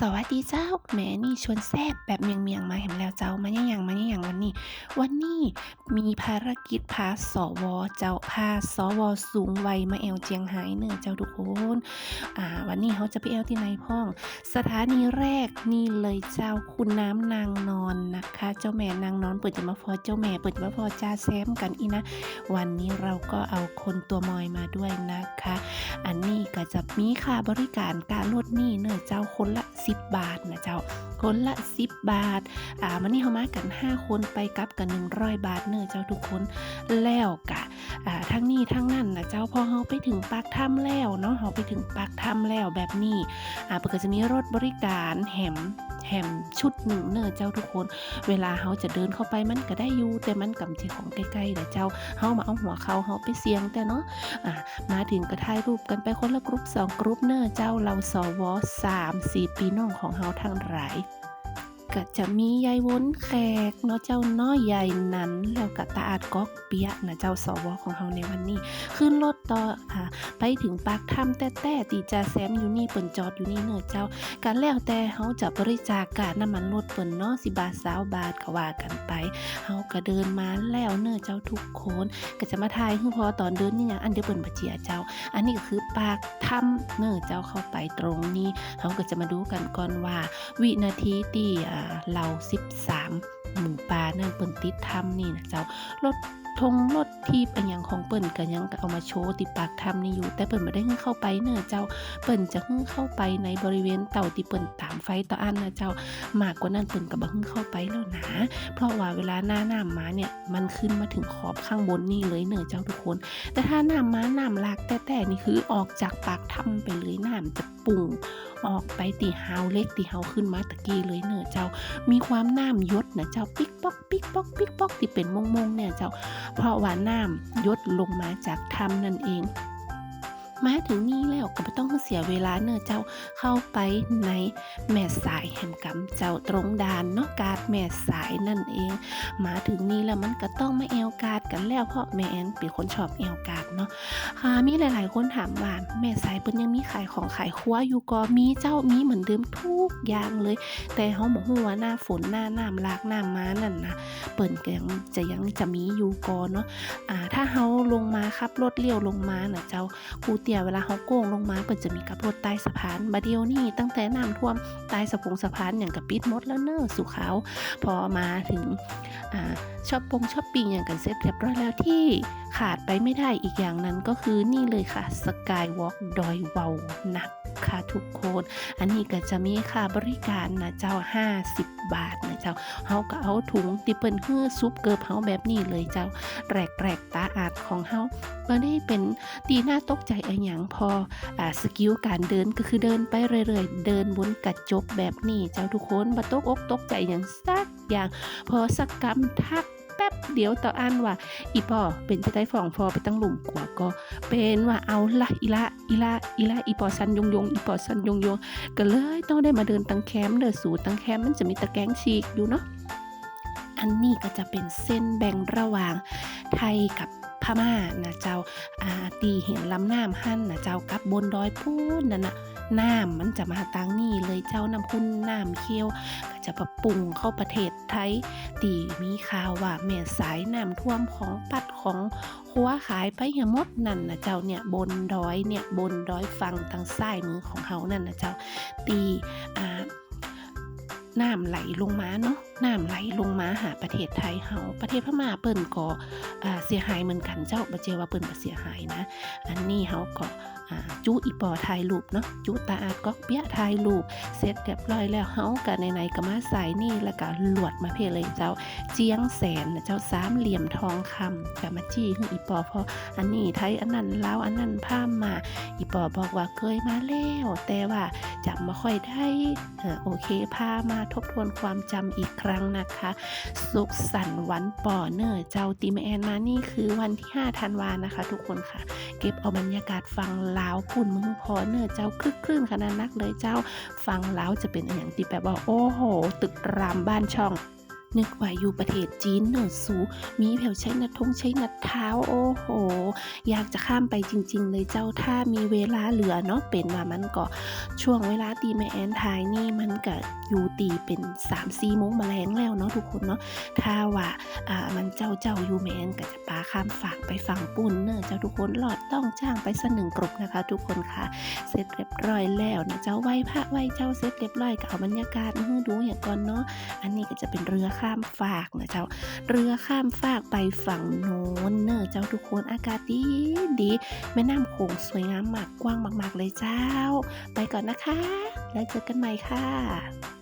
สวัสดีเจ้าแหมนี่ชวนแซบแบบเมียงเมียงๆมาเห็นแล้วเจ้ามาอย่างๆมาอย่างๆวันนี้ วันนี้มีภารกิจพาสวเจ้าพาสวสูงวัยมาแอวเจียงไฮ้เนื้อเจ้าทุกคนอ่าวันนี้เขาจะไปแอวที่ไหนพ่อง สถานีแรกนี่เลยเจ้าคุณน้ำนางนอนนะคะ เจ้าแม่นางนอนเปิดจะมาพอเจ้าแม่เปิดจมาพอจ้าแซมกันอีนะ วันนี้เราก็เอาคนตัวมอยมาด้วยนะคะ อันนี้ก็จะมีค่าบริการการลดหนี้เนอเจ้าคนละ10 บาทนะเจ้า คนละ 10 บาท อ่ามันนี่เขามากัน 5 คนไปกับกัน 100 บาทเนอะเจ้าทุกคนแล้วกะอ่าทั้งนี้ทั้งนั้นนะเจ้าพอเขาไปถึงปากถ้ำแล้วเนาะเขาไปถึงปากถ้ำแล้วแบบนี้อ่าเปิดก็จะมีรถบริการแหม แฮมชุดหนึ่งเนอเจ้าทุกคน เวลาเขาจะเดินเข้าไปมันก็ได้อยู่แต่มันกำจีของใกล้ๆแต่เจ้าเขามาเอาหัวเขาเขาไปเสียงแต่เนาะอ่ามาถึงก็ถ่ายรูปกันไปคนละกรุ๊ปสองกรุ๊ปเนอเจ้าเราสวสามสี่ปีน้องของเฮาทั้งหลาย ก็จะมียายวนแขกเนาะเจ้าน้อยใหญ่นั้น แล้วก็ตาอาดก๊อกเปียนะเจ้าสวของเฮาในวันนี้ ขึ้นรถต่ออ่าไปถึงปากถ้ำแต่แต่ตีจาแซมอยู่นี่เปิ่นจอดอยู่นี่เนอะเจ้าการแล้วแต่เฮาจะบริจาคกาน้ำมันรถเปิ่นเนาะสิบาทสาวบาทก็ว่ากันไปเฮาก็เดินมาแล้วเนอะเจ้าทุกคนก็จะมาทายคือพอตอนเดินนี่อย่างอันเดียวเปิ่นบะเจียเจ้า อันนี้ก็คือปากถ้ำเนอะเจ้าเข้าไปตรงนี้เราก็จะมาดูกันก่อนว่า วินาทีที่อ่าเรา13หมูป่านั่นเปิ่นติดถ้ำนี่นะเจ้ารถทงรถทีบอันยังของเปิ่นก็ยังก็เอามาโชว์ติดปากถ้ำนี่อยู่ แต่เปิ่นไม่ได้ให้เข้าไปเนอะเจ้าเปิ่นจะให้เข้าไปในบริเวณเต่าที่เปิ่นตามไฟต่ออันนะเจ้ามากกว่านั้นเปิ่นก็บ่ให้เข้าไปแล้วนะเพราะว่าเวลาหน้าน้ำมาเนี่ยมันขึ้นมาถึงขอบข้างบนนี่เลยเนอะเจ้าทุกคน แต่ถ้าน้ำมาน้ำลากแต่แต่นี่คือออกจากปากถ้ำไปเลยน้ำจะ ปุ่งออกไปตีเฮาเล็กตีเฮาขึ้นมาตะกี้เลยเนอะเจ้า มีความน้ำยศนะเจ้าปิ๊กป๊อกปิ๊กป๊อกปิ๊กป๊อกที่เป็นมงมงเนี่ยเจ้า เพราะว่าน้ำยศลงมาจากถ้ำนั่นเอง มาถึงนี่แล้วก็ไม่ต้องเสียเวลาเนอะเจ้าเข้าไปในแม่สายแห่งกำเจ้าตรงดานเนาะการดแม่สายนั่นเอง มาถึงนี่แล้วมันก็ต้องมาแอวกาดกันแล้วเพราะแม่แอนเป็นคนชอบแอวกาดเนาะค่ะมีหลาย ๆ คนถามว่าแม่สายเปิ้นยังมีขายของขายครัวอยู่ก็มีเจ้ามีเหมือนเดิมทุกอย่างเลย แต่เฮาบอกว่าหน้าฝนหน้าน้ำลากหน้ำมานั่นนะเปิ้นก็ยังจะยังจะมีอยู่ก่อนเนาะอ่าถ้าเฮาลงมาขับรถเลี้ยวลงมาน่ะเจ้ากูเตียเวลาเฮาโก้งลงมาเปิดจะมีกับรถใต้สะพานบาเดียวนี่ตั้งแต่น้ำท่วมใต้สะพงสะพานอย่างกับปิดมดแล้วเนอะสุขาว พอมาถึงอชอปปงชอปปิ้งอย่างกันเสร็จเรียบร้อยแล้วที่ขาดไปไม่ได้อีกอย่างนั้นก็คือนี่เลยค่ะสกายวอล์กดอยเวานัก ค่ะทุกคน อันนี้ก็จะมีค่าบริการนะเจ้า 50 บาทนะเจ้าเฮาก็เอาถุงติเปิลเฮือซุปเกิบเฮาแบบนี้เลยเจ้าแรกแรกๆตาอาดของเฮาบ่ได้เป็นตีหน้าตกใจอะไรอย่างพออ่าสกิลการเดินก็คือเดินไปเรื่อยๆ เดินบนกระจกแบบนี้เจ้าทุกคนบ่ตกอกตกใจอย่างสักอย่างพอสักกำทัก แป๊บเดี๋ยวต่ออันว่าอีปอเป็นจะได้ฟองฟอไปตั้งหลุมกว่าก็เป็นว่าเอาละอีละอีละอีละอีปอสันยงยงอีปอสันยงยงก็เลยต้องได้มาเดินตังแคมป์เดินสู่ตังแคมป์มันจะมีตะแกงฉีกอยู่เนาะอันนี้ก็จะเป็นเส้นแบ่งระหว่างไทยกับ พม่านะเจ้าอาตีเห็นลำน้ำหั่นนะเจ้ากับบนดอยพูนนั่นนะน้ำมันจะมาตังนี่เลยเจ้าน้ำพุนน้ำเคี้ยวก็จะปรับปรุงเข้าประเทศไทย ตีมีข่าวว่าแม่สายน้ำท่วมของปัดของหัวขายไปอย่ามดนั่นนะเจ้าเนี่ยบนดอยเนี่ยบนดอยฟังทางซ้ายมือของเขานั่นนะเจ้าตีอ่าน้ำไหลลงมาเนาะ น้ำไหลลงมาหาประเทศไทยเฮาประเทศพม่าเปิ่นก็เสียหายเหมือนกันเจ้าบ่เจว่าเปิ่นบ่เสียหายนะ อันนี้เฮาก็จุอีปอถ่ายรูปเนาะจุตาอาดก๊อกเปียถ่ายรูปเสร็จเรียบร้อยแล้วเฮาก็ไหนๆก็มาใส่นี่แล้วก็หลวดมาเพเลยเจ้าเจียงแสนเจ้าสามเหลี่ยมทองคำกับมาจี้ให้อีปอเพราะอันนี้ไทยอันนั้นลาวอันนั้นพามาอีปอบอกว่าเคยมาแล้วแต่ว่าจำไม่ค่อยได้อโอเคพามาทบทวนความจำอีกครั้งนะคะ สุขสันต์วันปอเนอร์เจ้าติมแอนมานี่คือวันที่ 5 ธันวานะคะ ทุกคนค่ะ เก็บเอาบรรยากาศฟังลาวพุ่นมึงพอเนื้อเจ้าคลึกคลื่นขนาดนักเลยเจ้าฟังล้วจะเป็นอย่างที่แบบว่าโอ้โห ตึกรามบ้านช่อง นึกว่าอยู่ประเทศจีนเนอสู มีแถวใช้นัดทงใช้นัดเท้า โอ้โห อยากจะข้ามไปจริง ๆ เลยเจ้าถ้ามีเวลาเหลือเนาะเป็นว่ามันก็ช่วงเวลาตีแม่แอนทายนี่มันก็อยู่ตีเป็น3ามสี่โมงมาแรงแล้วเนาะทุกคนเนาะถ้าว่าอ่ามันเจ้าเจ้าอยู่แม่แอนก็จะปาข้ามฝั่งไปฝั่งปุ่นเนอะเจ้าทุกคนหลอดต้องจ้างไปสกหนึ่งกรุบนะคะ ทุกคนค่ะ เสร็จเรียบร้อยแล้วนะเจ้าไหว้พระไหวเจ้าเสร็จเรียบร้อยก็เอาบรรยากาศมาให้ดูอย่างก่อนเนาะอันนี้ก็จะเป็นเรือค่ะข้ามฝากนะเจ้า เรือข้ามฟากไปฝั่งโน้นเนอะเจ้าทุกคนอากาศดีดีแม่น้ำโขงสวยงามมากกว้างมาก ๆ เลยเจ้า ไปก่อนนะคะ แล้วเจอกันใหม่ค่ะ